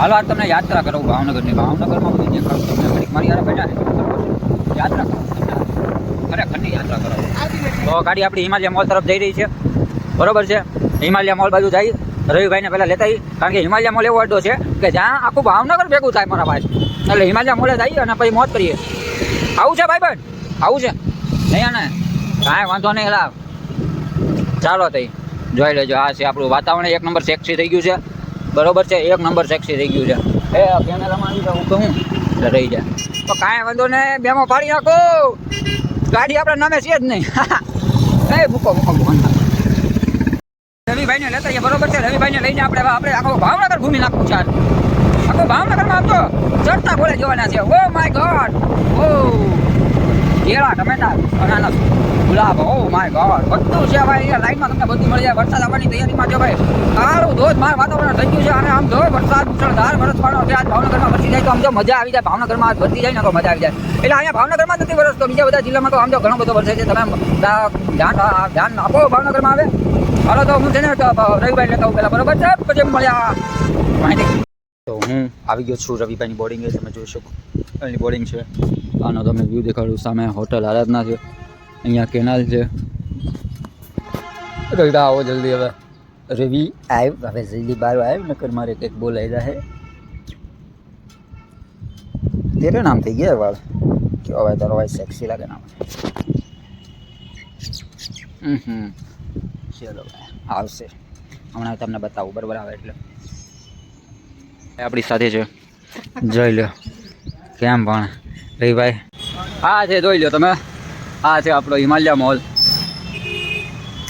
હાલો આજ તમને યાત્રા કરાવું ભાવનગરની. ભાવનગરમાં બધું દેખાડું તમને ઘડીક મારી યાર બેઠા યાત્રા કરાવું તમને ખરેખરની યાત્રા કરાવું તો ગાડી આપણી હિમાલય મોલ તરફ જઈ રહી છે. બરોબર છે? હિમાલય મોલ બાજુ જાય. રવિભાઈને પહેલાં લેતા આવી કારણ કે હિમાલય મોલ એવો અડ્ડો છે કે જ્યાં આખું ભાવનગર ભેગું થાય મારા ભાઈ એટલે હિમાલય મોલે જઈએ અને પછી મોત કરીએ. આવું છે ભાઈ ભાઈ આવું છે? નહીં ને કાંઈ વાંધો નહીં એલા ચાલો તઈ. જોઈ લેજો, આ છે આપણું વાતાવરણ. એક નંબર સેક્સી થઈ ગયું છે. બરોબર છે, એક નંબર સેક્સી થઈ ગયું છે. એ કેમેરામાં આવી જાવ કહું. એટલે રહી જાય તો કાંઈ વાંધો નહીં, બેમાં પાડી નાખો. ગાડી આપણે નામે છે જ નહીં. એ, મૂકો મૂકો મૂકો રવિભાઈને લેતા જઈએ બરોબર છે? રવિભાઈને લઈને આપણે આપણે આખો ભાવનગર ઘૂમી નાખવું છે. આખો ભાવનગરમાં આમ તો ચડતા બોલે જોવાના છે. ઓ માય ગોડ ઓ કેળા ટમેટા અનાનસ ગુલાબ. ઓ માય ગોડ બધું છે ભાઈ, અહીંયા લાઈનમાં તમને બધું મળી જાય. વરસાદ આવવાની તૈયારીમાં જો ભાઈ. સારું ધોધમાર વાતાવરણ થઈ ગયું છે અને આમ જો વરસાદ મુસળધાર વરસવાનો છે આજ ભાવનગરમાં વરસી જાય તો આમ જો મજા આવી જાય. ભાવનગરમાં આજ વરસી જાય ને તો મજા આવી જાય. એટલે અહીંયા ભાવનગરમાં નથી વરસતો. બીજા બધા જિલ્લામાં તો આમ જો ઘણો બધો વરસે છે. તમે ધ્યાન ધ્યાન આપો ભાવનગરમાં આવે હાલો તો હું છે ને રવિભાઈ લેતા પહેલાં. બરોબર છે? પછી મળ્યા માહિતી. તો હું આવી ગયો છું રવિભાઈની બોર્ડિંગે તમે જોઈ શકો. એની બોર્ડિંગ છે. આનો તમને વ્યૂ દેખાડું સામે હોટલ આરાધના છે અહીંયા કેનાલ છે. રવિભા આવો જલ્દી હવે. રવિ આવ હવે જલ્દી બહાર આવ નકર મારે કંઈક બોલાઈ રહે તેરે નામ થઈ ગયા વાળ? કે હવે તારો ભાઈ સેક્સી લાગે નામ ચલો આવશે. હમણાં તમને બતાવું બરાબર આવે એટલે. આપણી સાથે છે. જોઈ લો કેમ પણ? રવિભાઈ હા છે, જોઈ લો તમે. આ છે આપણો હિમાલય મોલ.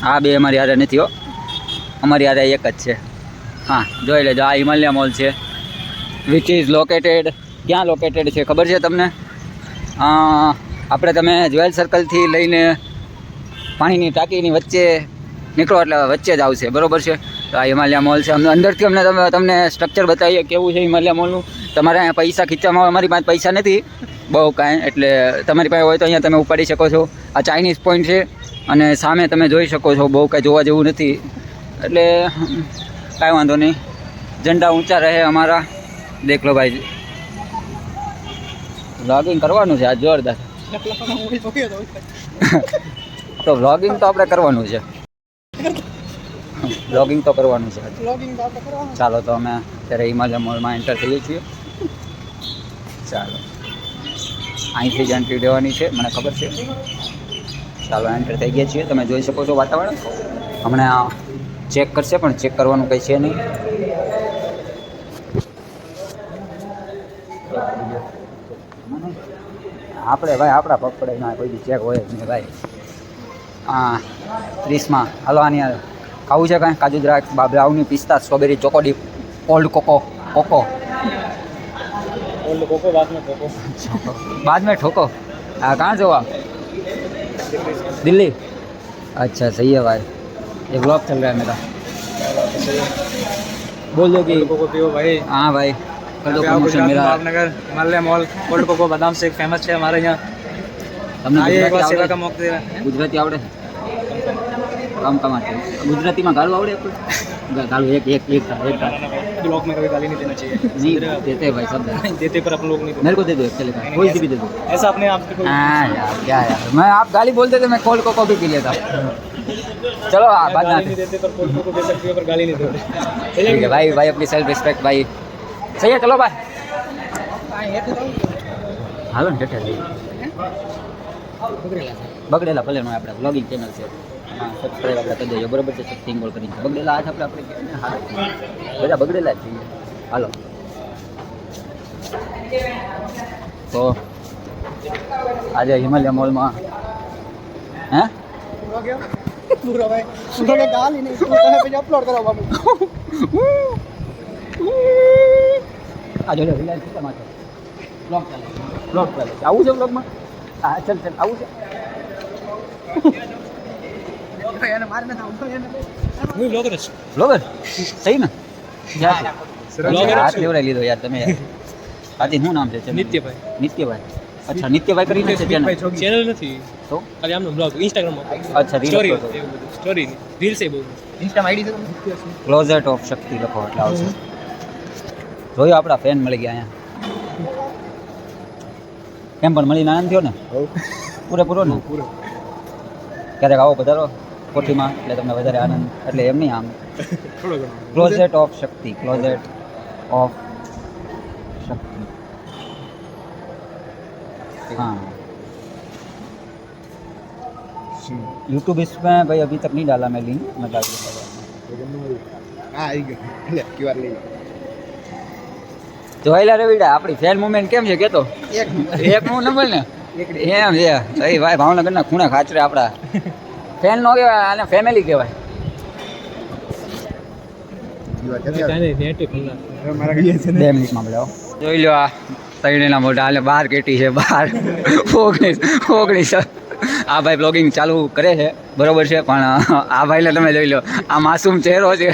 આ બે અમારી યારે નથી, હો. અમારી યારે એક જ છે. હા, જોઈ લેજો, આ હિમાલય મોલ છે. વિચ ઇઝ લોકેટેડ ક્યાં લોકેટેડ છે, ખબર છે તમને? આપણે તમે જ્વેલ સર્કલથી લઈને પાણીની ટાંકીની વચ્ચે નીકળો એટલે વચ્ચે જ આવશે, બરોબર છે? તો આ હિમાલયા મોલ છે. અમને અંદરથી અમને તમે તમને સ્ટ્રક્ચર બતાવીએ કેવું છે હિમાલય મોલનું. તમારે પૈસા ખીચવામાં અમારી પાસે પૈસા નથી. બહુ કાંઈ એટલે તમારી પાસે હોય તો અહીંયા તમે ઉપાડી શકો છો. આ ચાઇનીઝ પોઈન્ટ છે અને સામે તમે જોઈ શકો છો બહુ કાંઈ જોવા જેવું નથી. એટલે કાંઈ વાંધો નહીં. ઝંડા ઊંચા રહે અમારા. દેખ લો ભાઈ. વ્લોગિંગ કરવાનું છે આ જોરદાર. તો વ્લોગિંગ તો આપણે કરવાનું છે. વ્લોગિંગ તો કરવાનું છે. ચાલો તો અમે અત્યારે હિમાલય મોલમાં એન્ટર થઈએ છીએ. ચાલો. અહીંથી જ એન્ટ્રી લેવાની છે, મને ખબર છે. ચાલો એન્ટર થઈ ગયા છીએ. તમે જોઈ શકો છો વાતાવરણ. હમણાં ચેક કરશે, પણ ચેક કરવાનું કંઈ છે નહીં. આપણે ભાઈ, આપણા પગ પડે, ના, કોઈ ચેક હોય નહીં ભાઈ. હા ત્રીસમાં, હાલો, આની ખાવું છે કાંઈ? કાજુ દ્રાક્ષ બાબરાવની પિસ્તા, સ્ટ્રોબેરી, ચોકોડી, ઓલ્ડ કોકો કોકો. कोको बाद में कोको बाद में ठोको हाँ कहाँ से हो आप दिल्ली अच्छा सही है भाई ये ब्लॉग चल रहा है मेरा बोल दो कि कोको पियो भाई हाँ भाई कर दो यहाँ पे आओ प्रमोशन गुजरात मेरा Bhavnagar Himalaya mall cold coco बादाम शेक फेमस है हमारे यहाँ તમને आइए एक बार ગુજરાતી सेवा का આવડે मौका दे रहा है ગુજરાતી આવડે કામ કમાતે ગુજરાતીમાં ગાળું આવડે કોઈ? ગા- ગાળું એક એક એક એક ब्लॉग में कभी गाली नहीं देना चाहिए नहीं देते हैं भाई सब देते हैं। देते पर अपन लोग नहीं मेरे को दे दो एक चलेगा कोई सी भी दे दो देते ऐसा अपने आप से कोई हाँ यार क्या यार मैं आप गाली बोलते थे मैं कोल्ड कोको भी पी लेता चलो आ, बाद में गाली आते नहीं देते पर कोल्ड कोको दे सकते हो पर गाली नहीं देते ठीक है भाई भाई अपनी सेल्फ रिस्पेक्ट भाई सही है चलो भाई હાલો ને હેઠળ જઈએ. બગડેલા ભલેનું આપણે વ્લોગિંગ ચેનલ છે ચેનલમાં સબસ્ક્રાઈબ આપણે કરી દેજો. બરાબર છે શક્તિંગ ગોળ કરી બગડેલા હાથ આપણે આપણે બધા બગડેલા છે હાલો. તો આજે હિમાલય મોલમાં હે? અપલોડ કરો બાબુ આ જોડે રિલાયન્સ કેટલા બ્લોગ આવું છે બ્લોગમાં હા, ચાલ ચાલ, આવું છે. હું બ્લોગર છું. બ્લોગર સહી ને? યાર Blogger જ હાથ લેવડાવી લીધો યાર તમે હાથી શું નામ છે નિત્યભાઈ. નિત્યભાઈ. અચ્છા નિત્યભાઈ કરીને છે? ચેનલ નથી. તો? ખાલી આમનો બ્લોગ ઇન્સ્ટાગ્રામમાં અચ્છા સ્ટોરી સ્ટોરી રીલ્સ એ બહુ ઇન્સ્ટામાં આઈડી છે ક્લોઝેટ ઓફ શક્તિ લખો એટલે આવશે. જોયો આપણા ફેન મળી ગયા અહીંયા. કેમ પણ મળીને આનંદ થયો ને? પૂરેપૂરો ને? પૂરો. ક્યારેક આવો પધારો. કોઠીમાં એટલે તમને વધારે આનંદ એટલે એમ નહીં આમ થોડો ઘણો closet of Shakti closet of Shakti हाँ यूट्यूब इसमें भाई अभी तक नहीं डाला मैं लिंक मैं डाल दूंगा હા આવી ગયો લે ક્યુઆર લઈ જોયેલા રવિડા આપણી ફેન મુવમેન્ટ કેમ છે કેતો એક એક નું નંબર ને એકડી એમ છે ભાઈ ભાઈ ભાવનગરના ખૂણા ખાચરે આપણા ફેન નો કહેવાય આને ફેમિલી કહેવાય. બે મિનિટમાં બોલાવો જોઈ લો આ તૈણીના મોઢા હાલે બાર કેટી છે બાર. ઓગણીસ ઓગણીસ. આ ભાઈ બ્લોગિંગ ચાલુ કરે છે બરોબર છે પણ આ ભાઈને તમે જોઈ લો આ માસૂમ ચહેરો છે.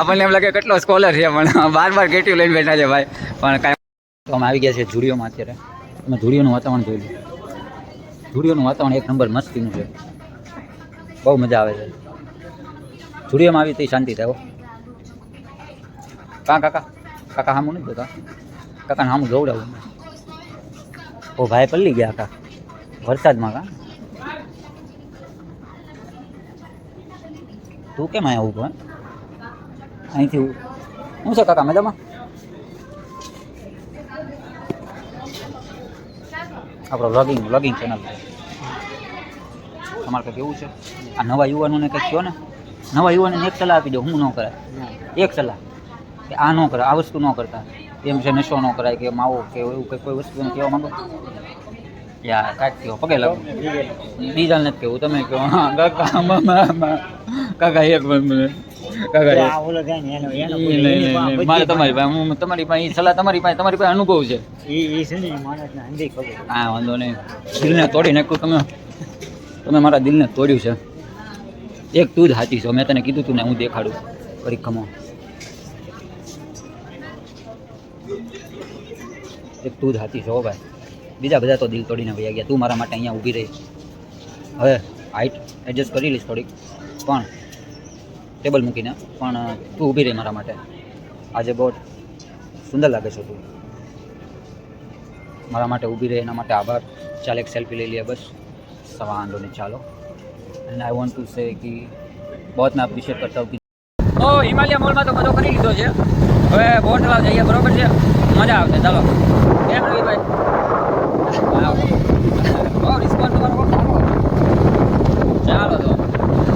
આપણને એમ લાગે કેટલો સ્કોલર છે પણ બાર બાર કેટીઓ લઈને બેઠા છે ભાઈ. પણ કાંઈ તો અમે આવી ગયા છે ઝુડીઓમાં અત્યારે. અમે ઝુડીઓનું વાતાવરણ જોઈ લો. ઝુડીઓનું વાતાવરણ એક નંબર મસ્તીનું છે. બહુ મજા આવે છે. જુડિયામાં આવી તો શાંતિ થાય કાં કાકા કાકા હામું નથી જોતા? કાકાને હામું જોવડાવું ઓ, ભાઈ પલ્લી ગયા કા વરસાદમાં કા? તું કેમ આવ્યા ઊભો અહીંથી હું છે કાકા, મજામાં? આપણો વ્લોગિંગ વ્લોગિંગ ચેનલ છે. તમારે કંઈક એવું છે? આ નવા યુવાનોને કંઈક કહો ને? નવા યુવાનોને એક સલાહ આપી દો હું ન કરાય. એક સલાહ. કે આ ન કરે આ વસ્તુ ન કરતા. એમ છે નશો ન કરાય કે માવો કે એવું કંઈ કોઈ વસ્તુ કહેવા માંગો? યા કાંઈક કહો પગે લાગો. બીજા નથી કહેવું તમે કહો. હા કાકા મામા મા. કાકા એક હું તમારી પાસે સલાહ તમારી પાસે તમારી પાસે અનુભવ છે. હા વાંધો નહીં. દિલને તોડી નાખ્યું તમે. તમે મારા દિલને તોડ્યું છે. એક તું જ સાચી છો. મેં તને કીધું તું ને હું દેખાડું. પરિક્રમા એક તું જ સાચી છો ભાઈ. બીજા બધા તો દિલ તોડીને વયા ગયા. તું મારા માટે અહીંયા ઊભી રહી. હવે હાઈટ એડજસ્ટ કરી લઈશ થોડીક. પણ ટેબલ મૂકીને. પણ તું ઊભી રહી મારા માટે. આજે બહુ સુંદર લાગે છે તું. મારા માટે ઊભી રહે, એના માટે આભાર. ચાલ એક સેલ્ફી લઈ લઈએ બસ. સવા નહીં, ચાલો. And I want to say કે બહોત મેં અપ્રિશિએટ કરતા હું તો હિમાલય મોલમાં તો બધો કરી લીધો છે. હવે બોટ તળાવ જઈએ, બરોબર છે? મજા આવશે, ચાલો. કેમ રવિભાઈ ચાલો તો.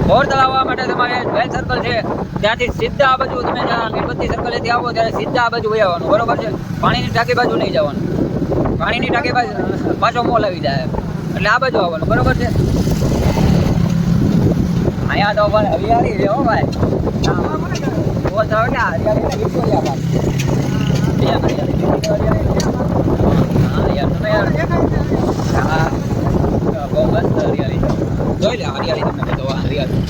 બોર તળાવવા માટે તમારે વેલ સર્કલ છે. ત્યાંથી સીધા આ બાજુ તમે જ્યાં મીણબત્તી સર્કલેથી આવો, ત્યારે સીધા આ બાજુ વહી આવવાનું, બરોબર છે? પાણીની ટાંકી બાજુ નહીં જવાનું. પાણીની ટાંકી બાજુ, પાછો મોલ આવી જાય એટલે આ બાજુ આવવાનું, બરોબર છે? અહીંયા તો પણ હરિયાળી રહ્યો હો ભાઈ. બહુ તળાવ કે હરિયાળી ને વિક્ટોરિયા પાર્ક હરિયાળી હા યાર તમે યાર. હા. બહુ મસ્ત હરિયાળી જોઈ લે હરિયાળી તમને બધો હરિયાળી.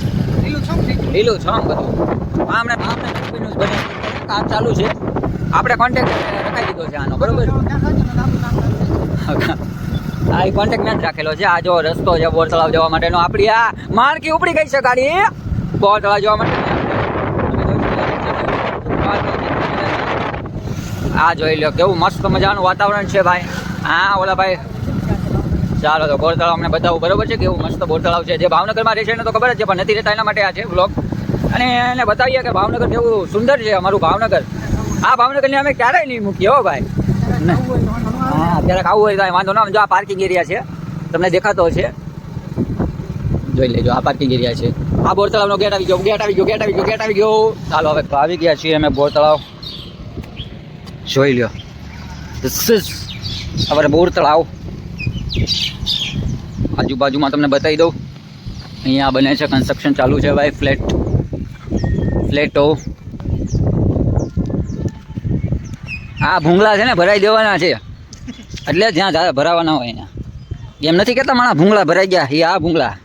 લીલું છમ લીલું છમ બધું. આમને આમને કન્ટિન્યુઅસ બને કામ ચાલુ છે. આપણે કોન્ટેક્ટ રખાઈ દીધો છે આનો બરોબર? એ કોન્ટેક્ટ જ રાખેલો છે. આ જો રસ્તો છે, બોર તળાવ જવા માટેનો. આપણી આ માણકી ઉપડી ગઈ છે ગાડી. બોર તળાવ જવા માટે. આ જોઈ લો, કેવું મસ્ત મજાનું વાતાવરણ છે ભાઈ. હા, ઓલા ભાઈ. ચાલો તો બોર તળાવ અમને બતાવું. બરોબર છે? કેવું મસ્ત બોર તળાવ છે. જે ભાવનગરમાં રહેશે એને તો ખબર જ છે, પણ નથી રહેતા એના માટે આ છે બ્લોગ અને એને બતાવીએ કે ભાવનગર કેવું સુંદર છે અમારું ભાવનગર. આ ભાવનગરને અમે ક્યારેય નહીં મૂકીએ હો ભાઈ. હા, અત્યારે ખાવું હોય તો વાંધો ના જો આ પાર્કિંગ એરિયા છે. તમને દેખાતો છે જોઈ લેજો, આ પાર્કિંગ એરિયા છે. આ બોર તળાવનો ગેટ આવી ગયો. ગેટ આવી ગયો ગેટ આવી ગયો ગેટ આવી ગયો. ચાલો હવે આવી ગયા છીએ અમે બોર તળાવ જોઈ લ્યો. ધીસ ઇઝ our બોર તળાવ આજુબાજુમાં તમને બતાવી દઉં. અહીંયા બને છે કન્સ્ટ્રક્શન ચાલુ છે ભાઈ ફ્લેટ ફ્લેટો આ ભૂંગળા છે ને, ભરાઈ દેવાના છે. એટલે જ્યાં જ્યાં ભરાવાના હોય અહીંયા. એમ નથી કહેતા, માણા ભૂંગળા ભરાઈ ગયા. એ આ ભૂંગળા.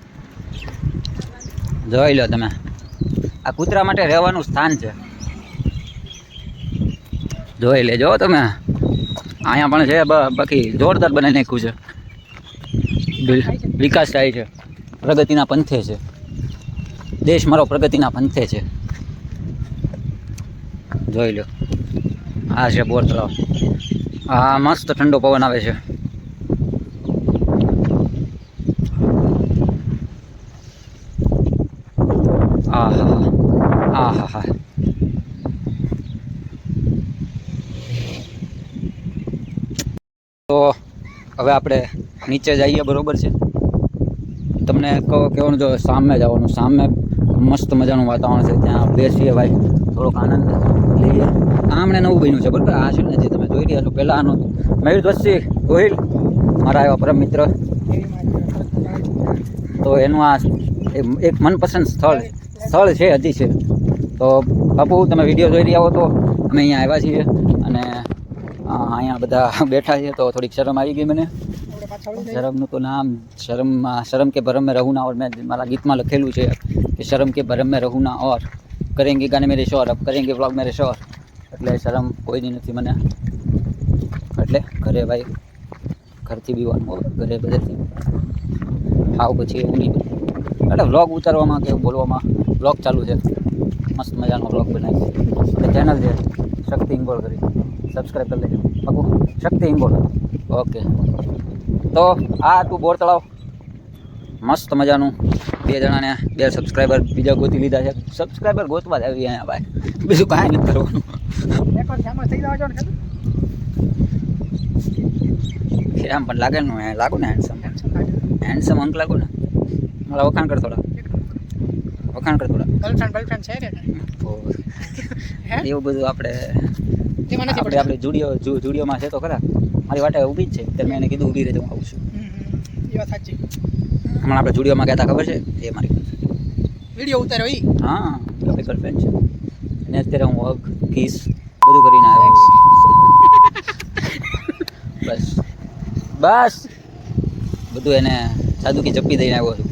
જોઈ લો તમે. આ કૂતરા માટે રહેવાનું સ્થાન છે. જોઈ લેજો તમે. અહીંયા પણ છે બાકી જોરદાર બનાવી નાખ્યું છે. વિકાસ થાય છે. પ્રગતિના પંથે છે. દેશ મારો પ્રગતિના પંથે છે. જોઈ લો. આ છે બોર આ મસ્ત ઠંડો પવન આવે છે. આહા આહા હા તો હવે આપણે નીચે જઈએ, બરોબર છે? તમને કહો કહેવાનું જો સામે જવાનું, સામે મસ્ત મજાનું વાતાવરણ છે, ત્યાં બેસીએ ભાઈ. થોડોક આનંદ લઈએ. આમણે નવું બન્યું છે, બરાબર? આ છે ને જે તમે જોઈ રહ્યા છો, પહેલાં આનું મયુર દસ્તી ગોહિલ, મારા એવા પરમ મિત્ર. તો એનું આ એક મનપસંદ સ્થળ સ્થળ છે, હજી છે. તો બાપુ, તમે વીડિયો જોઈ રહ્યા હો તો અમે અહીંયા આવ્યા છીએ અને અહીંયા બધા બેઠા છીએ તો થોડીક શરમ આવી ગઈ મને. શરમનું તો નામ, શરમ શરમ કે ભરમ મેં રહું ના ઓર. મેં મારા ગીતમાં લખેલું છે કે શરમ કે ભરમ મેં રહું ના ઓર. કરેંગે ગાને મેરે શોર અપ કરેંગે વ્લોગ મેરે શોર. એટલે શરમ કોઈની નથી મને. એટલે ઘરે ભાઈ, ઘરથી બીવાનું ઘરે બધેથી. આવું પછી એવું નહીં એટલે વ્લોગ ઉતારવામાં કે બોલવામાં, વ્લોગ ચાલુ છે. મસ્ત મજાનો વ્લોગ બનાવી એટલે ચેનલ છે, શક્તિ ઇંગોળ કરી. સબસ્ક્રાઈબ કરી લેજો. પાકું, શક્તિ ઇંગોળ ઓકે તો આ તું બોર તળાવ. મસ્ત મજાનું. બે જણાને બે સબસ્ક્રાઈબર બીજા ગોતી લીધા છે. સબસ્ક્રાઈબર ગોતવા જ આવી અહીંયા ભાઈ. બીજું કાંઈ નથી કરવાનું. આમ પણ લાગે ને લાગુ ને હેન્ડસમ. હેન્ડસમ અંક લાગુ ને? મારા વખાણ કર થોડા. વખાણ કર થોડા. ગર્લફ્રેન્ડ છે એવું બધું આપણે આપણે આપણે જુડિયો જુડિયોમાં છે તો ખરા. મારી વાટે ઊભી જ છે. ત્યારે મેં એને કીધું ઊભી રહેજો હું આવું છું. એ વાત સાચી. હમણાં આપણે જુડિયોમાં કહેતા ખબર છે? એ મારી વીડિયો ઉતાર્યો ઈ? હા આપણી ગર્લફ્રેન્ડ છે. અને અત્યારે હું હગ કિસ બધું કરીને આવ્યો બસ. બસ. બધું એને સાદુકી ચપ્પી દઈને આવ્યો છું.